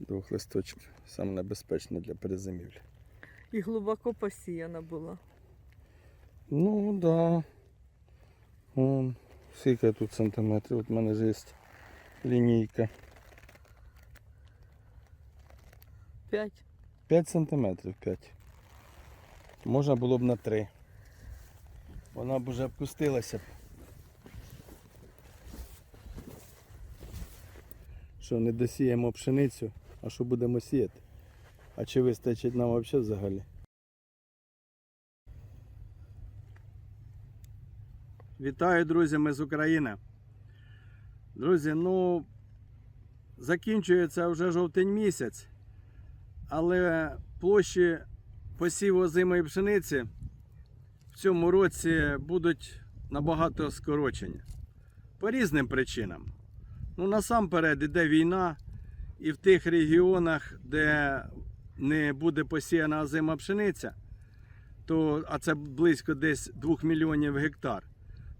двох листочків. Саме небезпечне для перезимівлі. І глибоко посіяна була. Ну так. Да. Вон, скільки тут сантиметрів? От в мене ж є лінійка. П'ять. 5 сантиметрів 5. Можна було б на 3. Вона б вже опустилася. б. Що не досіємо пшеницю, а що будемо сіяти? А чи вистачить нам взагалі взагалі? Вітаю, друзі, ми з України. Друзі, ну закінчується вже жовтень місяць але площі посіву озимої пшениці в цьому році будуть набагато скорочені. По різним причинам. Ну, насамперед іде війна, і в тих регіонах, де не буде посіяна озима пшениця, то, а це близько десь 2 мільйонів гектар,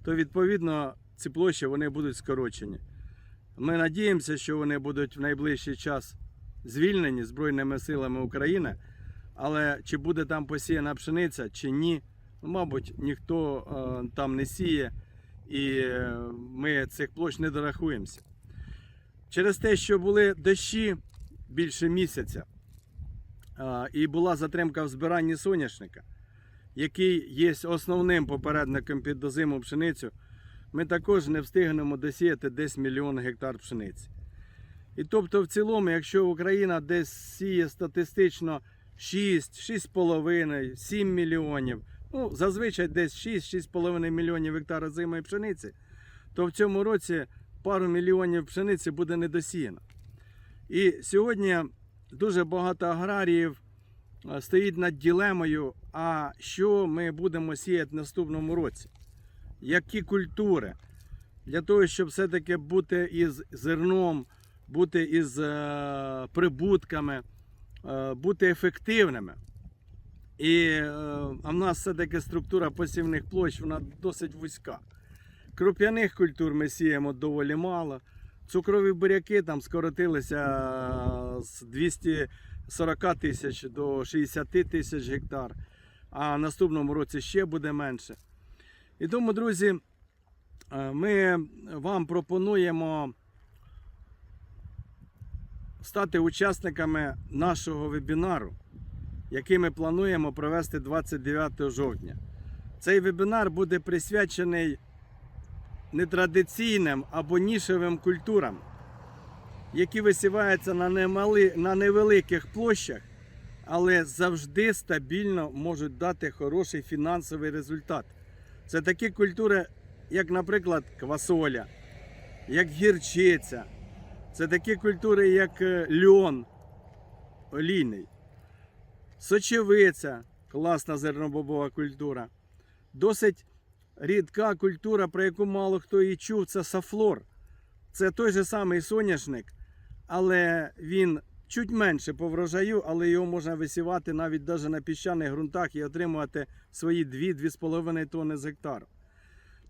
то відповідно ці площі вони будуть скорочені. Ми надіємося, що вони будуть в найближчий час звільнені Збройними силами України, але чи буде там посіяна пшениця, чи ні, ну, мабуть, ніхто е, там не сіє, і е, ми цих площ не дорахуємося. Через те, що були дощі більше місяця, і була затримка в збиранні соняшника, який є основним попередником під дозиму пшеницю, ми також не встигнемо досіяти десь мільйон гектар пшениці. І тобто, в цілому, якщо Україна десь сіє статистично 6, 6,5, 7 мільйонів, ну зазвичай десь 6-6,5 мільйонів гектар озимої пшениці, то в цьому році пару мільйонів пшениці буде недосіяно. І сьогодні дуже багато аграріїв е, стоїть над ділемою, а що ми будемо сіяти в наступному році? Які культури? Для того, щоб все-таки бути із зерном бути із е, прибутками, е, бути ефективними. І а в нас все-таки структура посівних площ вона досить вузька. Круп'яних культур ми сіємо доволі мало. Цукрові буряки там скоротилися з 240 тисяч до 60 тисяч гектар, а наступному році ще буде менше. І тому, друзі, е, ми вам пропонуємо стати учасниками нашого вебінару, який ми плануємо провести 29 жовтня. Цей вебінар буде присвячений нетрадиційним або нішевим культурам, які висіваються на, немали, на невеликих площах, але завжди стабільно можуть дати хороший фінансовий результат. Це такі культури, як, наприклад, квасоля, як гірчиця. Це такі культури, як е, льон олійний, сочевиця, класна зернобобова культура. Досить рідка культура, про яку мало хто і чув, це сафлор. Це той же самий соняшник, але він чуть менше по врожаю, але його можна висівати навіть навіть на піщаних ґрунтах і отримувати свої 2-2,5 тонни з гектару.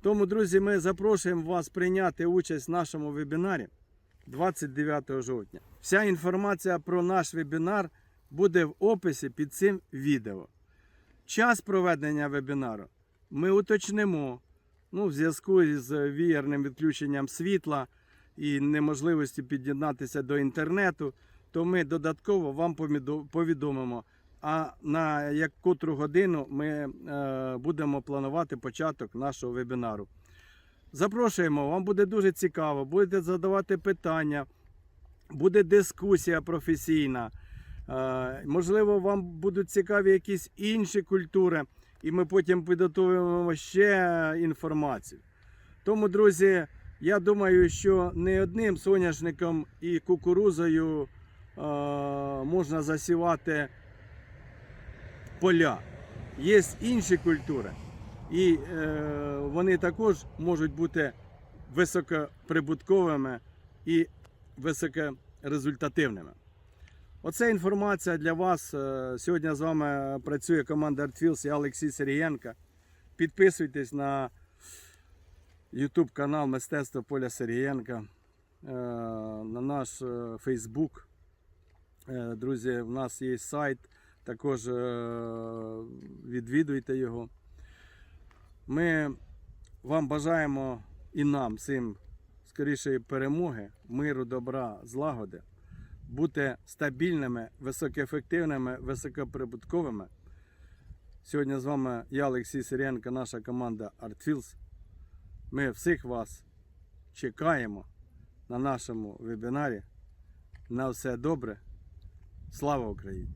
Тому, друзі, ми запрошуємо вас прийняти участь в нашому вебінарі. 29 жовтня. Вся інформація про наш вебінар буде в описі під цим відео. Час проведення вебінару ми уточнимо ну, в зв'язку з віярним відключенням світла і неможливості під'єднатися до інтернету, то ми додатково вам повідомимо. А на як котру годину ми е, будемо планувати початок нашого вебінару. Запрошуємо, вам буде дуже цікаво, будете задавати питання, буде дискусія професійна. Е, Можливо, вам будуть цікаві якісь інші культури, і ми потім підготуємо ще інформацію. Тому, друзі, я думаю, що не одним соняшником і кукурузою е, можна засівати поля. Є інші культури. І е, вони також можуть бути високоприбутковими і високорезультативними. Оце інформація для вас. Е, Сьогодні з вами працює команда ArtFields, я Олексій Сергієнко. Підписуйтесь на YouTube канал Мистецтво Поля Сергієнка, е, на наш е, Facebook. Друзі, в нас є сайт, також відвідуйте його. Ми вам бажаємо і нам всім скорішої перемоги, миру, добра, злагоди, бути стабільними, високоефективними, високоприбутковими. Сьогодні з вами я, Олексій Сиренко, наша команда ArtFields. Ми всіх вас чекаємо на нашому вебінарі. На все добре. Слава Україні!